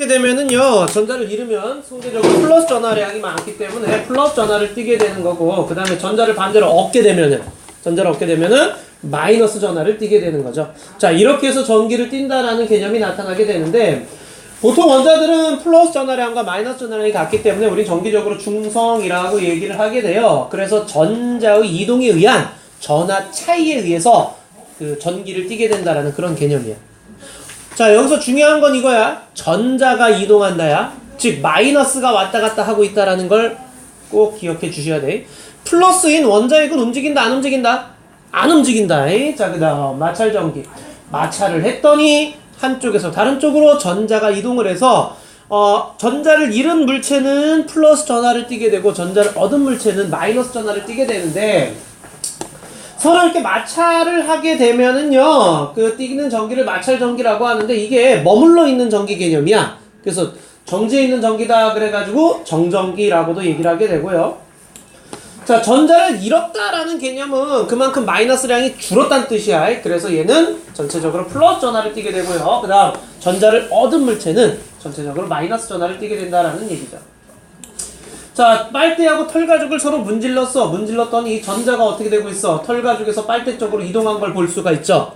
이렇게 되면은요 전자를 잃으면 상대적으로 플러스 전하량이 많기 때문에 플러스 전하를 띠게 되는 거고 그 다음에 전자를 반대로 얻게 되면은 전자를 얻게 되면은 마이너스 전하를 띠게 되는 거죠. 자 이렇게 해서 전기를 띈다라는 개념이 나타나게 되는데 보통 원자들은 플러스 전하량과 마이너스 전하량이 같기 때문에 우리 정기적으로 중성이라고 얘기를 하게 돼요. 그래서 전자의 이동에 의한 전하 차이에 의해서 그 전기를 띠게 된다라는 그런 개념이야 자, 여기서 중요한 건 이거야. 전자가 이동한다야. 즉, 마이너스가 왔다 갔다 하고 있다라는 걸 꼭 기억해 주셔야 돼. 플러스인 원자핵은 움직인다, 안 움직인다? 안 움직인다. 이. 자, 그 다음, 마찰 전기. 마찰을 했더니, 한쪽에서 다른 쪽으로 전자가 이동을 해서, 어, 전자를 잃은 물체는 플러스 전하를 띠게 되고, 전자를 얻은 물체는 마이너스 전하를 띠게 되는데, 서로 이렇게 마찰을 하게 되면은요, 그 띠는 전기를 마찰 전기라고 하는데 이게 머물러 있는 전기 개념이야. 그래서 정지해 있는 전기다 그래가지고 정전기라고도 얘기를 하게 되고요. 자, 전자를 잃었다라는 개념은 그만큼 마이너스량이 줄었다는 뜻이야. 그래서 얘는 전체적으로 플러스 전하를 띠게 되고요. 그 다음, 전자를 얻은 물체는 전체적으로 마이너스 전하를 띠게 된다라는 얘기죠. 자, 빨대하고 털가죽을 서로 문질렀어. 문질렀더니 이 전자가 어떻게 되고 있어? 털가죽에서 빨대 쪽으로 이동한 걸 볼 수가 있죠.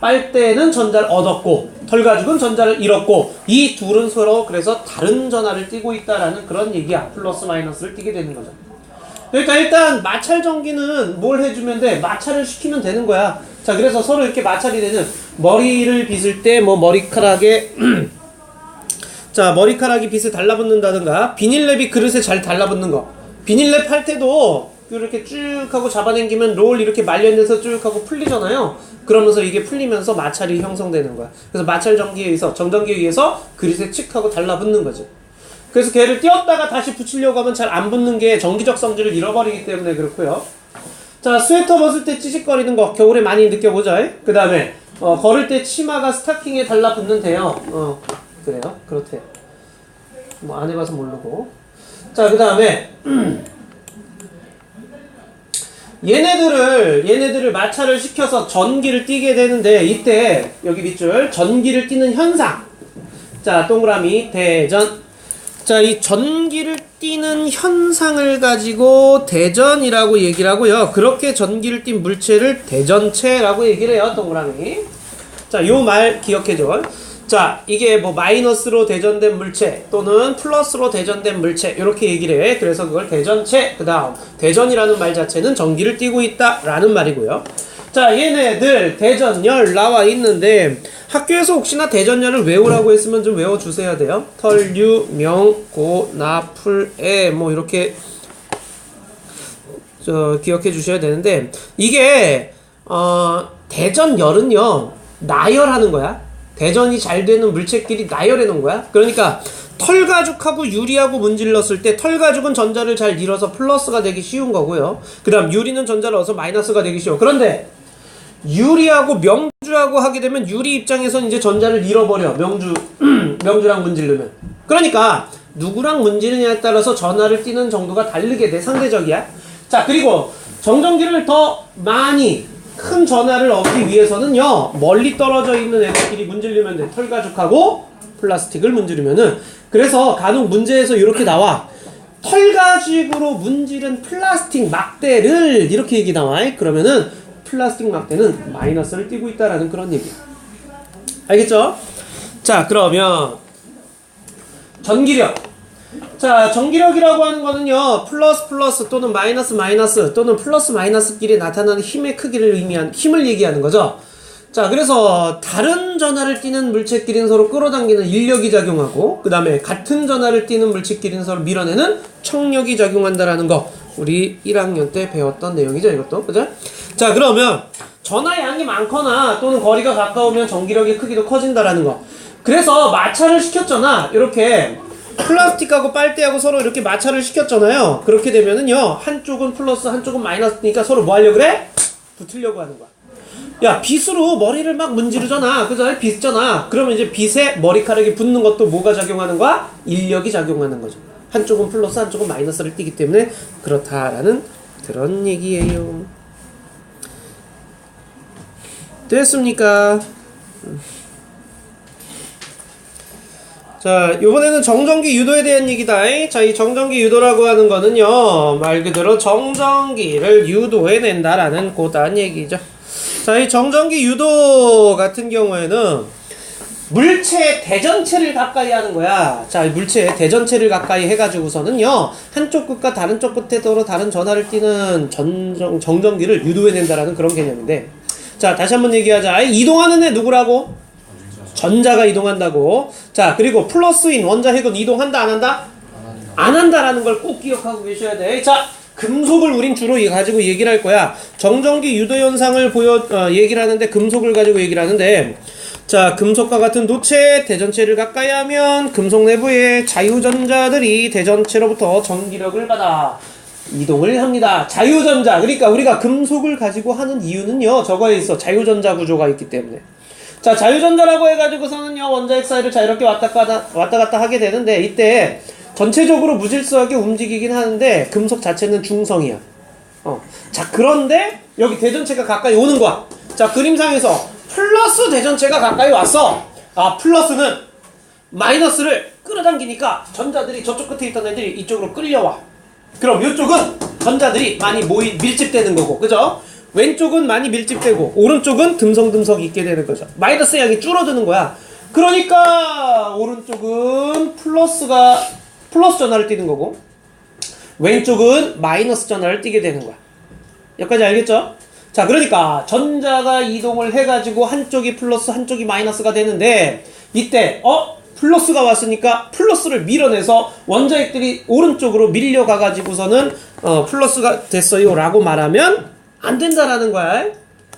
빨대는 전자를 얻었고, 털가죽은 전자를 잃었고, 이 둘은 서로 그래서 다른 전하를 띠고 있다라는 그런 얘기야. 플러스 마이너스를 띠게 되는 거죠. 그러니까 일단 마찰 전기는 뭘 해주면 돼? 마찰을 시키면 되는 거야. 자, 그래서 서로 이렇게 마찰이 되는 머리를 빗을 때 뭐 머리카락에 자 머리카락이 빗에 달라붙는다든가 비닐랩이 그릇에 잘 달라붙는 거. 비닐랩 할 때도 이렇게 쭉 하고 잡아당기면 롤 이렇게 말려내서 쭉 하고 풀리잖아요. 그러면서 이게 풀리면서 마찰이 형성되는 거야. 그래서 마찰 전기에 의해서 정전기에 의해서 그릇에 칙 하고 달라붙는 거지. 그래서 걔를 띄웠다가 다시 붙이려고 하면 잘 안 붙는 게 전기적 성질을 잃어버리기 때문에 그렇고요. 자 스웨터 벗을 때 찌직거리는 거 겨울에 많이 느껴보죠 그 다음에 어, 걸을 때 치마가 스타킹에 달라붙는데요. 어, 그래요? 그렇대요. 뭐 안 해봐서 모르고. 자, 그 다음에 얘네들을 얘네들을 마찰을 시켜서 전기를 띠게 되는데 이때 여기 밑줄 전기를 띠는 현상. 자, 동그라미 대전. 자, 이 전기를 띠는 현상을 가지고 대전이라고 얘기를 하고요. 그렇게 전기를 띈 물체를 대전체라고 얘기를 해요. 동그라미. 자, 요 말 기억해 줘. 자, 이게 뭐 마이너스로 대전된 물체 또는 플러스로 대전된 물체 이렇게 얘기를 해. 그래서 그걸 대전체 그다음 대전이라는 말 자체는 전기를 띠고 있다라는 말이고요. 자, 얘네들 대전열 나와 있는데 학교에서 혹시나 대전열을 외우라고 했으면 좀 외워 주셔야 돼요. 털류 명고 나 풀 에 뭐 이렇게 저 기억해 주셔야 되는데 이게 어 대전열은요 나열하는 거야. 대전이 잘 되는 물체끼리 나열해 놓은 거야. 그러니까 털가죽하고 유리하고 문질렀을 때 털가죽은 전자를 잘 잃어서 플러스가 되기 쉬운 거고요. 그 다음 유리는 전자를 얻어서 마이너스가 되기 쉬워. 그런데 유리하고 명주하고 하게 되면 유리 입장에선 이제 전자를 잃어버려. 명주 명주랑 문지르면. 그러니까 누구랑 문지르냐에 따라서 전하를 띠는 정도가 다르게 돼. 상대적이야. 자, 그리고 정전기를 더 많이 큰 전하를 얻기 위해서는요 멀리 떨어져 있는 애들끼리 문지르면 돼. 털가죽하고 플라스틱을 문지르면은. 그래서 간혹 문제에서 이렇게 나와. 털가죽으로 문지른 플라스틱 막대를 이렇게 얘기 나와. 그러면은 플라스틱 막대는 마이너스를 띠고 있다라는 그런 얘기. 알겠죠? 자 그러면 전기력 자, 전기력이라고 하는 거는요, 플러스 플러스 또는 마이너스 마이너스 또는 플러스 마이너스끼리 나타나는 힘의 크기를 의미한, 힘을 얘기하는 거죠. 자, 그래서 다른 전하를 띠는 물체끼리는 서로 끌어당기는 인력이 작용하고, 그 다음에 같은 전하를 띠는 물체끼리는 서로 밀어내는 청력이 작용한다라는 거. 우리 1학년 때 배웠던 내용이죠, 이것도. 그죠? 자, 그러면 전하 양이 많거나 또는 거리가 가까우면 전기력의 크기도 커진다라는 거. 그래서 마찰을 시켰잖아. 이렇게 플라스틱하고 빨대하고 서로 이렇게 마찰을 시켰잖아요. 그렇게 되면은요, 한쪽은 플러스, 한쪽은 마이너스니까 서로 뭐 하려고 그래? 붙으려고 하는 거야. 야, 빗으로 머리를 막 문지르잖아. 그죠? 빗잖아. 그러면 이제 빗에 머리카락이 붙는 것도 뭐가 작용하는 거야? 인력이 작용하는 거죠. 한쪽은 플러스, 한쪽은 마이너스를 띠기 때문에 그렇다라는 그런 얘기예요. 됐습니까? 자, 요번에는 정전기 유도에 대한 얘기다. 자, 이 정전기 유도라고 하는 거는요, 말 그대로 정전기를 유도해낸다라는 고단 얘기죠. 자, 이 정전기 유도 같은 경우에는 물체 대전체를 가까이 하는 거야. 자, 이 물체 대전체를 가까이 해가지고서는요, 한쪽 끝과 다른 쪽 끝에 서로 다른 전하를 띠는 전정, 정전기를 유도해낸다라는 그런 개념인데, 자, 다시 한번 얘기하자. 이동하는 애 누구라고? 전자가 이동한다고. 자, 그리고 플러스인 원자 핵은 이동한다, 안 한다? 안 한다라는 걸 꼭 기억하고 계셔야 돼. 자, 금속을 우린 주로 이- 가지고 얘기를 할 거야. 정전기 유도 현상을 보여 어, 얘기를 하는데 금속을 가지고 얘기를 하는데 자, 금속과 같은 도체 대전체를 가까이 하면 금속 내부의 자유전자들이 대전체로부터 전기력을 받아 이동을 합니다. 자유전자. 그러니까 우리가 금속을 가지고 하는 이유는요. 저거에 있어. 자유전자 구조가 있기 때문에. 자, 자유전자라고 해가지고서는요, 원자핵 사이를 자유롭게 왔다 갔다, 왔다 갔다 하게 되는데, 이때 전체적으로 무질서하게 움직이긴 하는데, 금속 자체는 중성이야. 어. 자, 그런데 여기 대전체가 가까이 오는 거야. 자, 그림상에서 플러스 대전체가 가까이 왔어. 아, 플러스는 마이너스를 끌어당기니까 전자들이 저쪽 끝에 있던 애들이 이쪽으로 끌려와. 그럼 이쪽은 전자들이 많이 모이 밀집되는 거고, 그죠? 왼쪽은 많이 밀집되고 오른쪽은 듬성듬성 있게 되는 거죠. 마이너스 양이 줄어드는 거야. 그러니까 오른쪽은 플러스가 플러스 전화를 띄는 거고 왼쪽은 마이너스 전화를 띄게 되는 거야. 여기까지 알겠죠? 자, 그러니까 전자가 이동을 해가지고 한쪽이 플러스, 한쪽이 마이너스가 되는데 이때 어 플러스가 왔으니까 플러스를 밀어내서 원자핵들이 오른쪽으로 밀려가가지고서는 어 플러스가 됐어요라고 말하면 안 된다라는 거야.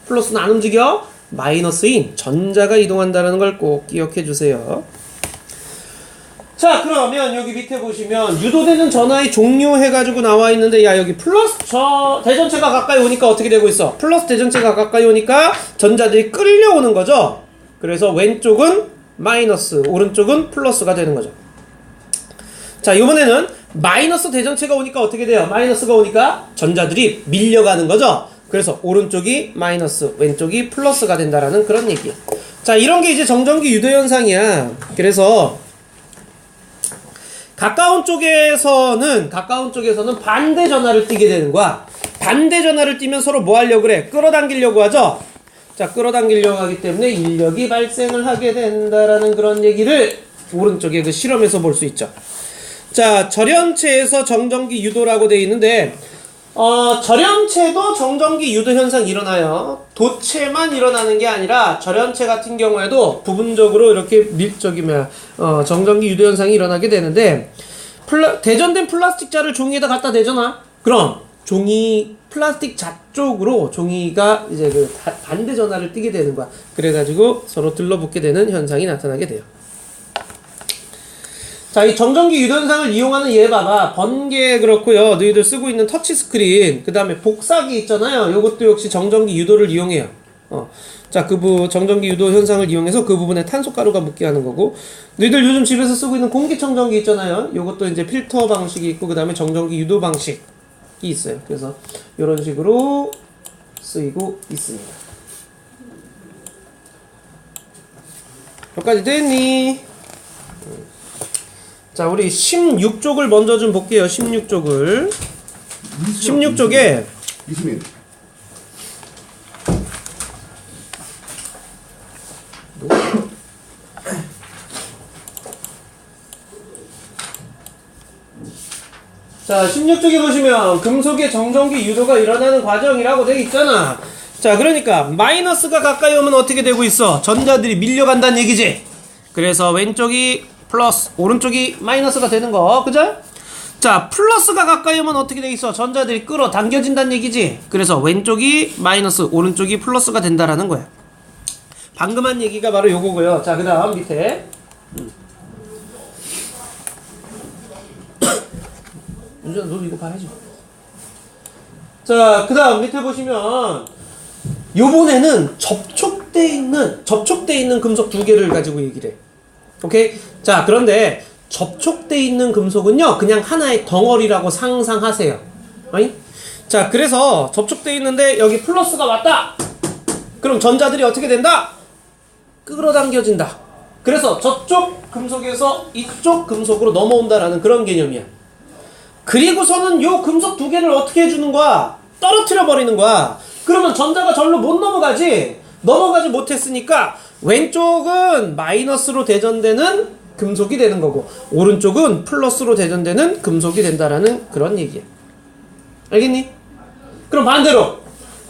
플러스는 안 움직여. 마이너스인 전자가 이동한다는 걸 꼭 기억해 주세요. 자 그러면 여기 밑에 보시면 유도되는 전하의 종류 해가지고 나와 있는데 야 여기 플러스 저 대전체가 가까이 오니까 어떻게 되고 있어 플러스 대전체가 가까이 오니까 전자들이 끌려오는 거죠 그래서 왼쪽은 마이너스 오른쪽은 플러스가 되는 거죠 자 이번에는 마이너스 대전체가 오니까 어떻게 돼요 마이너스가 오니까 전자들이 밀려가는 거죠 그래서 오른쪽이 마이너스 왼쪽이 플러스가 된다라는 그런 얘기야 자 이런 게 이제 정전기 유도 현상이야 그래서 가까운 쪽에서는 가까운 쪽에서는 반대 전화를 띠게 되는 거야. 반대 전화를 띠면 서로 뭐 하려고 그래? 끌어당기려고 하죠. 자, 끌어당기려고 하기 때문에 인력이 발생을 하게 된다라는 그런 얘기를 오른쪽에 그 실험에서 볼 수 있죠. 자, 절연체에서 정전기 유도라고 돼 있는데 어, 절연체도 정전기 유도 현상 일어나요. 도체만 일어나는 게 아니라 절연체 같은 경우에도 부분적으로 이렇게 밀적이 뭐야, 어, 정전기 유도 현상이 일어나게 되는데 플라, 대전된 플라스틱 자를 종이에다 갖다 대잖아. 그럼 종이 플라스틱 자 쪽으로 종이가 이제 그 바- 반대 전화를 띠게 되는 거야. 그래가지고 서로 들러붙게 되는 현상이 나타나게 돼요. 자, 이 정전기 유도현상을 이용하는 얘 봐봐. 번개 그렇고요. 너희들 쓰고 있는 터치 스크린, 그 다음에 복사기 있잖아요. 요것도 역시 정전기 유도를 이용해요. 어. 자, 그 부, 정전기 유도 현상을 이용해서 그 부분에 탄소가루가 묻게 하는 거고. 너희들 요즘 집에서 쓰고 있는 공기청정기 있잖아요. 요것도 이제 필터 방식이 있고, 그 다음에 정전기 유도 방식이 있어요. 그래서 이런 식으로 쓰이고 있습니다. 여기까지 됐니? 자, 우리 16쪽을 먼저 좀 볼게요. 16쪽을. 16쪽에 이수민 자, 16쪽에 보시면 금속의 정전기 유도가 일어나는 과정이라고 돼 있잖아. 자, 그러니까 마이너스가 가까이 오면 어떻게 되고 있어? 전자들이 밀려간다는 얘기지. 그래서 왼쪽이 플러스, 오른쪽이 마이너스가 되는 거. 그죠? 자, 플러스가 가까이 오면 어떻게 돼 있어? 전자들이 끌어당겨진다는 얘기지. 그래서 왼쪽이 마이너스, 오른쪽이 플러스가 된다라는 거야. 방금 한 얘기가 바로 요거고요. 자, 그 다음 밑에 윤준아 너도 이거 봐야지. 자, 그 다음 밑에 보시면 요번에는 접촉돼 있는 접촉돼 있는 금속 두 개를 가지고 얘기를 해. 오케이? 자, 그런데 접촉돼 있는 금속은요. 그냥 하나의 덩어리라고 상상하세요. 아니? 자, 그래서 접촉돼 있는데 여기 플러스가 왔다. 그럼 전자들이 어떻게 된다? 끌어당겨진다. 그래서 저쪽 금속에서 이쪽 금속으로 넘어온다라는 그런 개념이야. 그리고서는 요 금속 두 개를 어떻게 해주는 거야? 떨어뜨려 버리는 거야. 그러면 전자가 절로 못 넘어가지. 넘어가지 못했으니까 왼쪽은 마이너스로 대전되는 금속이 되는 거고 오른쪽은 플러스로 대전되는 금속이 된다라는 그런 얘기야. 알겠니? 그럼 반대로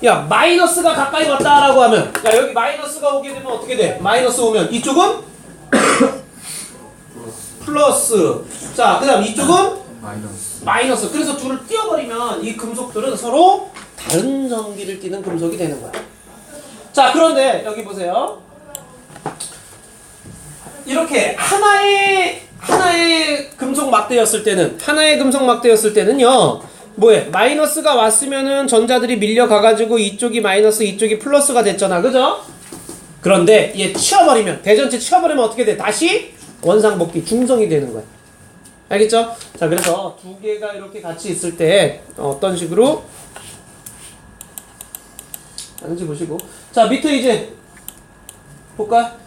야 마이너스가 가까이 왔다라고 하면 야 여기 마이너스가 오게 되면 어떻게 돼? 마이너스 오면 이쪽은 플러스 자 그다음 이쪽은 마이너스 마이너스 그래서 둘을 띄워버리면 이 금속들은 서로 다른 전기를 띠는 금속이 되는 거야 자 그런데 여기 보세요 이렇게 하나의 하나의 금속 막대였을 때는 하나의 금속 막대였을 때는요 뭐해 마이너스가 왔으면은 전자들이 밀려가 가지고 이쪽이 마이너스 이쪽이 플러스가 됐잖아 그죠? 그런데 얘 치워버리면 대전체 치워버리면 어떻게 돼? 다시 원상복귀 중성이 되는 거야 알겠죠? 자 그래서 두 개가 이렇게 같이 있을 때 어떤 식으로 하는지 보시고 자 밑에 이제 볼까?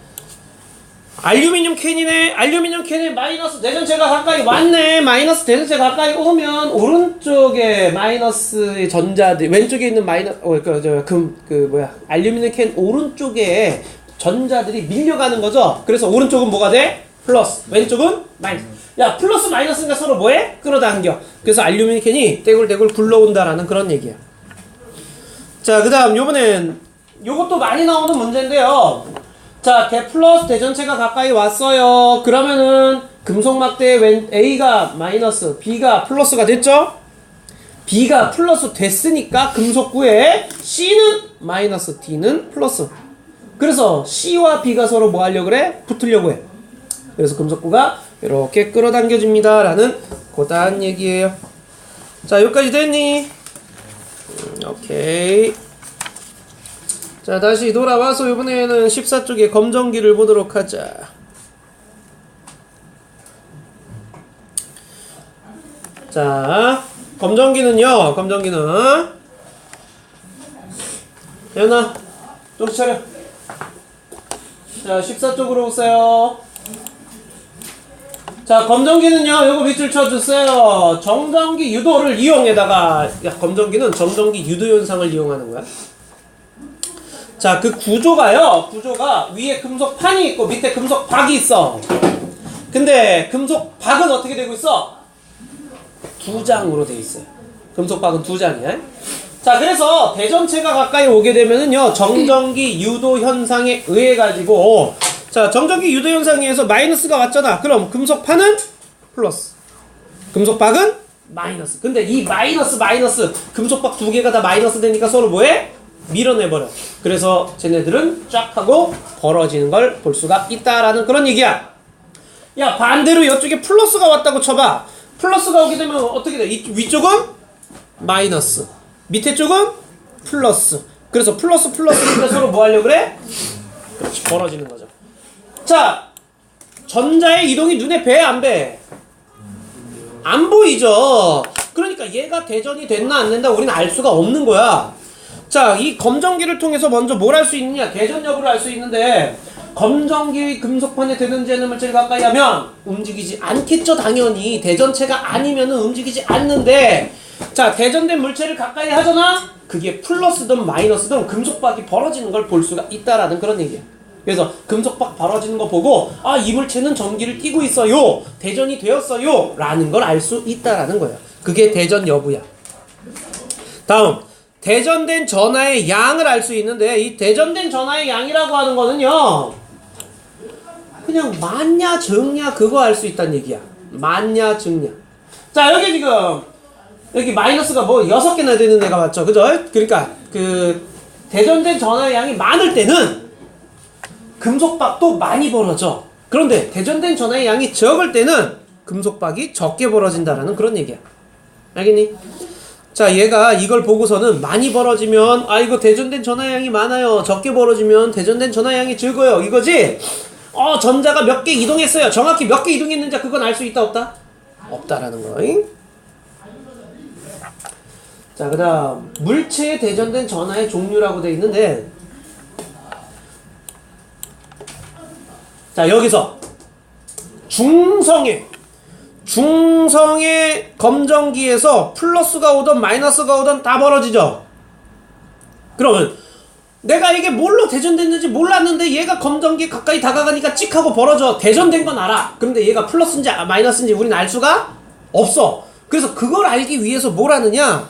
알루미늄 캔이네. 알루미늄 캔에 마이너스 대전체가 가까이 왔네. 마이너스 대전체 가까이 오면 오른쪽에 마이너스의 전자들 왼쪽에 있는 마이너스 어그저금그 뭐야. 알루미늄 캔 오른쪽에 전자들이 밀려가는 거죠? 그래서 오른쪽은 뭐가 돼? 플러스. 왼쪽은 마이너스. 야 플러스 마이너스가 서로 뭐해? 끌어당겨. 그래서 알루미늄 캔이 떼굴떼굴 굴러온다라는 그런 얘기야. 자, 그 다음, 요번엔, 요것도 많이 나오는 문제인데요. 자, 대 플러스 대전체가 가까이 왔어요. 그러면은, 금속막대 왼, A가 마이너스, B가 플러스가 됐죠? B가 플러스 됐으니까 금속구에 C는 마이너스, D는 플러스. 그래서 C와 B가 서로 뭐 하려고 그래? 붙으려고 해. 그래서 금속구가 이렇게 끌어당겨집니다. 라는 고단 얘기예요. 자, 여기까지 됐니? 오케이. 자, 다시 돌아와서 이번에는 14쪽의 검정기를 보도록 하자. 자, 검정기는요, 검정기는. 연아, 정신 차려. 자, 14쪽으로 오세요. 자, 검정기는요, 요거 밑줄 쳐주세요. 정전기 유도를 이용해다가, 야, 검정기는 정전기 유도 현상을 이용하는 거야. 자, 그 구조가요, 구조가 위에 금속 판이 있고 밑에 금속 박이 있어. 근데 금속 박은 어떻게 되고 있어? 두 장으로 돼 있어요. 금속 박은 두 장이야. 자, 그래서 대전체가 가까이 오게 되면은요, 정전기 유도 현상에 의해 가지고, 자, 정전기 유도 현상에 의해서 마이너스가 왔잖아. 그럼 금속 판은 플러스. 금속 박은 마이너스. 근데 이 마이너스 마이너스 금속 박 두 개가 다 마이너스 되니까 서로 뭐해? 밀어내버려. 그래서 쟤네들은 쫙 하고 벌어지는 걸 볼 수가 있다라는 그런 얘기야. 야, 반대로 이쪽에 플러스가 왔다고 쳐봐. 플러스가 오게 되면 어떻게 돼? 이, 위쪽은 마이너스. 밑에 쪽은 플러스. 그래서 플러스 플러스니까 서로 뭐 하려고 그래? 그렇지, 벌어지는 거죠. 자, 전자의 이동이 눈에 배, 안 배? 안 보이죠? 그러니까 얘가 대전이 됐나 안 된다 우리는 알 수가 없는 거야. 자, 이 검정기를 통해서 먼저 뭘할수 있느냐? 대전 여부를 알 수 있는데 검정기 금속판에 대전지 않는 물체를 가까이 하면 움직이지 않겠죠, 당연히. 대전체가 아니면은 움직이지 않는데 자, 대전된 물체를 가까이 하잖아? 그게 플러스든 마이너스든 금속박이 벌어지는 걸 볼 수가 있다라는 그런 얘기야. 그래서 금속박 벌어지는 거 보고 아, 이 물체는 전기를 띠고 있어요. 대전이 되었어요. 라는 걸 알 수 있다라는 거야. 그게 대전 여부야. 다음. 대전된 전하의 양을 알 수 있는데 이 대전된 전하의 양이라고 하는 거는요. 그냥 많냐 적냐 그거 알 수 있다는 얘기야. 많냐 적냐. 자, 여기 지금 여기 마이너스가 뭐 여섯 개나 되는 애가 맞죠. 그죠? 그러니까 그 대전된 전하의 양이 많을 때는 금속박도 많이 벌어져. 그런데 대전된 전하의 양이 적을 때는 금속박이 적게 벌어진다라는 그런 얘기야. 알겠니? 자, 얘가 이걸 보고서는 많이 벌어지면 아 이거 대전된 양이 많아요. 적게 벌어지면 대전된 양이 적어요. 이거지? 어, 전자가 몇 개 이동했어요. 정확히 몇 개 이동했는지 그건 알 수 있다 없다? 없다라는 거잉. 자, 그 다음 물체에 대전된 전하의 종류라고 돼 있는데 자, 여기서 중성의 중성의 검정기에서 플러스가 오든 마이너스가 오든 다 벌어지죠. 그러면 내가 이게 뭘로 대전됐는지 몰랐는데 얘가 검정기 가까이 다가가니까 찍 하고 벌어져 대전된 건 알아. 그런데 얘가 플러스인지 아, 마이너스인지 우리는 알 수가 없어. 그래서 그걸 알기 위해서 뭘 하느냐?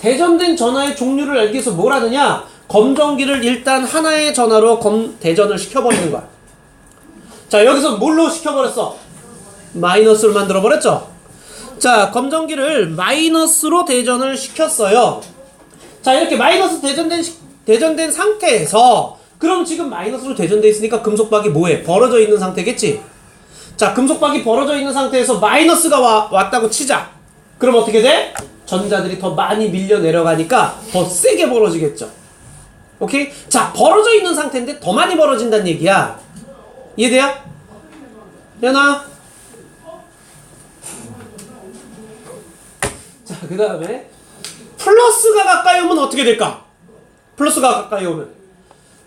대전된 전화의 종류를 알기 위해서 뭘 하느냐? 검정기를 일단 하나의 전화로 검, 대전을 시켜버리는 거야. 자, 여기서 뭘로 시켜버렸어? 마이너스를 만들어 버렸죠? 자, 검정기를 마이너스로 대전을 시켰어요. 자, 이렇게 마이너스 대전된, 시- 대전된 상태에서, 그럼 지금 마이너스로 대전돼 있으니까 금속박이 뭐해? 벌어져 있는 상태겠지? 자, 금속박이 벌어져 있는 상태에서 마이너스가 와, 왔다고 치자. 그럼 어떻게 돼? 전자들이 더 많이 밀려 내려가니까 더 세게 벌어지겠죠. 오케이? 자, 벌어져 있는 상태인데 더 많이 벌어진다는 얘기야. 이해돼요? 연아. 자, 그 다음에 플러스가 가까이 오면 어떻게 될까? 플러스가 가까이 오면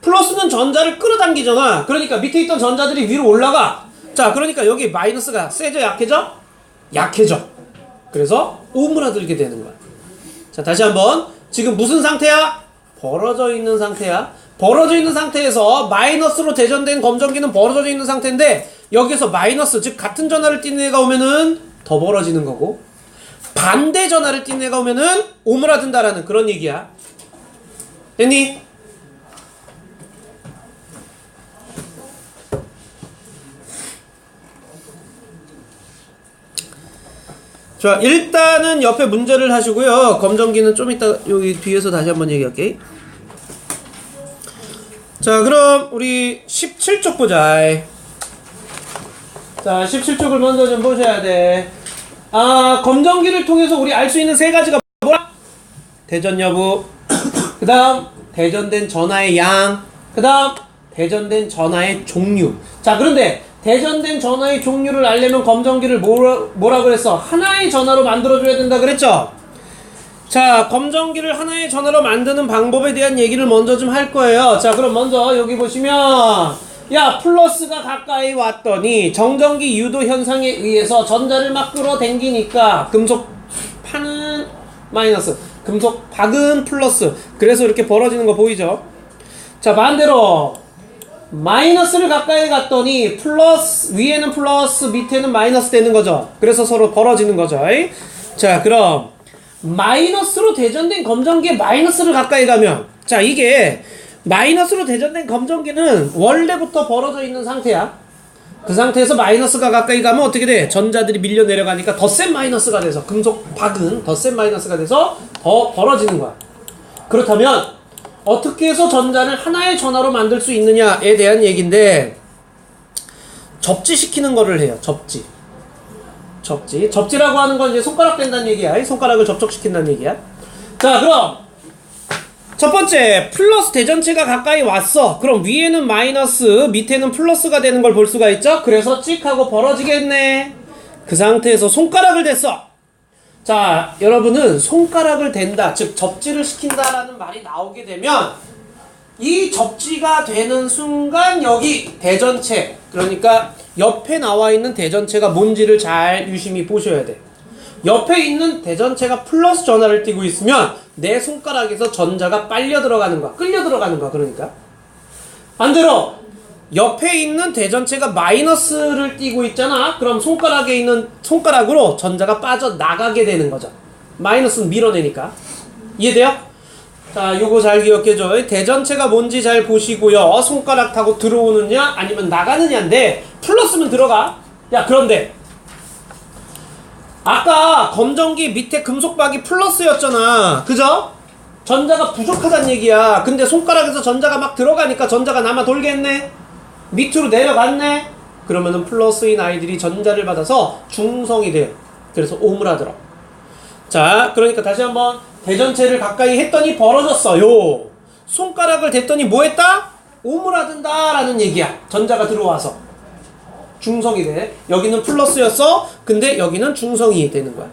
플러스는 전자를 끌어당기잖아. 그러니까 밑에 있던 전자들이 위로 올라가. 자, 그러니까 여기 마이너스가 세져 약해져? 약해져. 그래서 오므라들게 되는 거야. 자, 다시 한번. 지금 무슨 상태야? 벌어져 있는 상태야. 벌어져 있는 상태에서 마이너스로 대전된 검정기는 벌어져 있는 상태인데 여기서 마이너스 즉 같은 전화를 띠는 애가 오면은 더 벌어지는 거고 반대 전화를 띠는 애가 오면은 오므라든다라는 그런 얘기야. 됐니? 자, 일단은 옆에 문제를 하시고요. 검정기는 좀 이따 여기 뒤에서 다시 한번 얘기할게. 자, 그럼 우리 17쪽 보자. 자, 17쪽을 먼저 좀 보셔야 돼. 아, 검정기를 통해서 우리 알 수 있는 세 가지가 뭐라? 대전 여부. 그 다음, 대전된 전화의 양. 그 다음, 대전된 전화의 종류. 자, 그런데 대전된 전화의 종류를 알려면 검정기를 뭐라, 뭐라 그랬어? 하나의 전화로 만들어줘야 된다 그랬죠? 자, 검정기를 하나의 전화로 만드는 방법에 대한 얘기를 먼저 좀 할 거예요. 자, 그럼 먼저 여기 보시면, 야, 플러스가 가까이 왔더니 정전기 유도 현상에 의해서 전자를 막 끌어당기니까 금속 파는 마이너스, 금속 박은 플러스. 그래서 이렇게 벌어지는 거 보이죠? 자, 반대로 마이너스를 가까이 갔더니 플러스 위에는 플러스 밑에는 마이너스 되는 거죠. 그래서 서로 벌어지는 거죠. 자, 그럼 마이너스로 대전된 검정기에 마이너스를 가까이 가면 자, 이게 마이너스로 대전된 검정기는 원래부터 벌어져 있는 상태야. 그 상태에서 마이너스가 가까이 가면 어떻게 돼? 전자들이 밀려 내려가니까 더 센 마이너스가 돼서 금속 박은 더 센 마이너스가 돼서 더 벌어지는 거야. 그렇다면 어떻게 해서 전자를 하나의 전화로 만들 수 있느냐에 대한 얘기인데 접지시키는 거를 해요. 접지. 접지. 접지라고 하는 건 이제 손가락 된다는 얘기야. 이 손가락을 접촉시킨다는 얘기야. 자, 그럼 첫 번째 플러스 대전체가 가까이 왔어. 그럼 위에는 마이너스, 밑에는 플러스가 되는 걸 볼 수가 있죠. 그래서 찍 하고 벌어지겠네. 그 상태에서 손가락을 댔어. 자, 여러분은 손가락을 댄다, 즉 접지를 시킨다라는 말이 나오게 되면 이 접지가 되는 순간 여기 대전체, 그러니까 옆에 나와 있는 대전체가 뭔지를 잘 유심히 보셔야 돼. 옆에 있는 대전체가 플러스 전화를 띄고 있으면 내 손가락에서 전자가 빨려 들어가는 거야. 끌려 들어가는 거야. 그러니까. 반대로 옆에 있는 대전체가 마이너스를 띄고 있잖아. 그럼 손가락에 있는 손가락으로 전자가 빠져 나가게 되는 거죠. 마이너스는 밀어내니까. 이해돼요? 자, 요거 잘 기억해줘. 대전체가 뭔지 잘 보시고요. 어, 손가락 타고 들어오느냐, 아니면 나가느냐인데, 플러스면 들어가. 야, 그런데, 아까 검정기 밑에 금속박이 플러스였잖아. 그죠? 전자가 부족하단 얘기야. 근데 손가락에서 전자가 막 들어가니까 전자가 남아 돌겠네? 밑으로 내려갔네? 그러면은 플러스인 아이들이 전자를 받아서 중성이 돼요. 그래서 오므라들어. 자, 그러니까 다시 한번 대전체를 가까이 했더니 벌어졌어요. 손가락을 댔더니 뭐 했다? 오므라든다라는 얘기야. 전자가 들어와서. 중성이 돼. 여기는 플러스였어. 근데 여기는 중성이 되는 거야.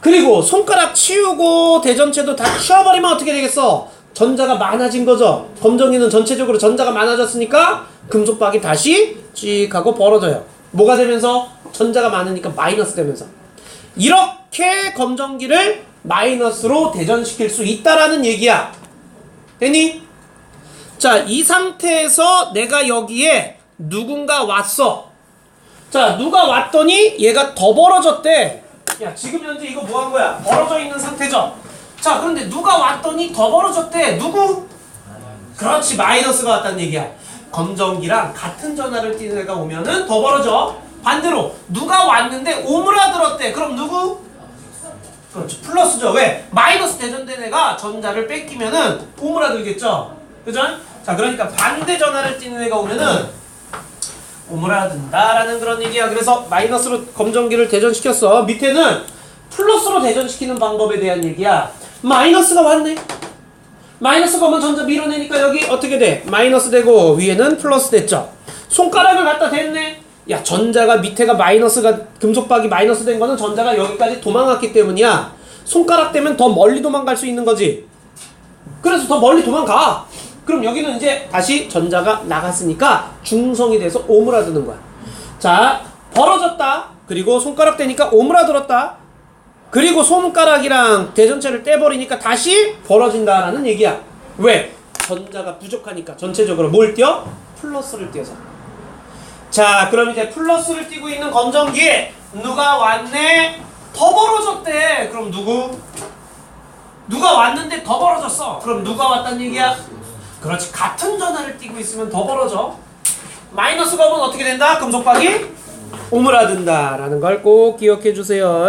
그리고 손가락 치우고 대전체도 다 치워버리면 어떻게 되겠어? 전자가 많아진 거죠. 검정이는 전체적으로 전자가 많아졌으니까 금속박이 다시 찍 하고 벌어져요. 뭐가 되면서 전자가 많으니까 마이너스 되면서 이렇게 검정기를 마이너스로 대전시킬 수 있다라는 얘기야. 됐니? 자, 이 상태에서 내가 여기에 누군가 왔어. 자, 누가 왔더니 얘가 더 벌어졌대. 야, 지금 현재 이거 뭐 한 거야? 벌어져 있는 상태죠? 자, 그런데 누가 왔더니 더 벌어졌대. 누구? 그렇지, 마이너스가 왔다는 얘기야. 검정기랑 같은 전화를 띄는 애가 오면은 더 벌어져. 반대로, 누가 왔는데 오므라들었대. 그럼 누구? 그렇죠. 플러스죠. 왜? 마이너스 대전된 애가 전자를 뺏기면은 오므라들겠죠. 그죠? 자, 그러니까 반대 전화를 띄는 애가 오면은 오므라든다라는 그런 얘기야. 그래서 마이너스로 검정기를 대전시켰어. 밑에는 플러스로 대전시키는 방법에 대한 얘기야. 마이너스가 왔네. 마이너스가 오면 전자 밀어내니까 여기 어떻게 돼? 마이너스 되고 위에는 플러스 됐죠. 손가락을 갖다 댔네. 야 전자가 밑에가 마이너스가 금속박이 마이너스 된 거는 전자가 여기까지 도망갔기 때문이야. 손가락 대면 더 멀리 도망갈 수 있는 거지. 그래서 더 멀리 도망가. 그럼 여기는 이제 다시 전자가 나갔으니까 중성이 돼서 오므라드는 거야. 자, 벌어졌다. 그리고 손가락 대니까 오므라들었다. 그리고 손가락이랑 대전체를 떼버리니까 다시 벌어진다라는 얘기야. 왜? 전자가 부족하니까 전체적으로 뭘 띄어? 플러스를 띄어서. 자, 그럼 이제 플러스를 띄고 있는 검정기에 누가 왔네? 더 벌어졌대. 그럼 누구? 누가 왔는데 더 벌어졌어. 그럼 누가 왔단 얘기야? 그렇지. 같은 전화를 띄고 있으면 더 벌어져. 마이너스가 오면 어떻게 된다? 금속박이 오므라든다라는 걸 꼭 기억해 주세요.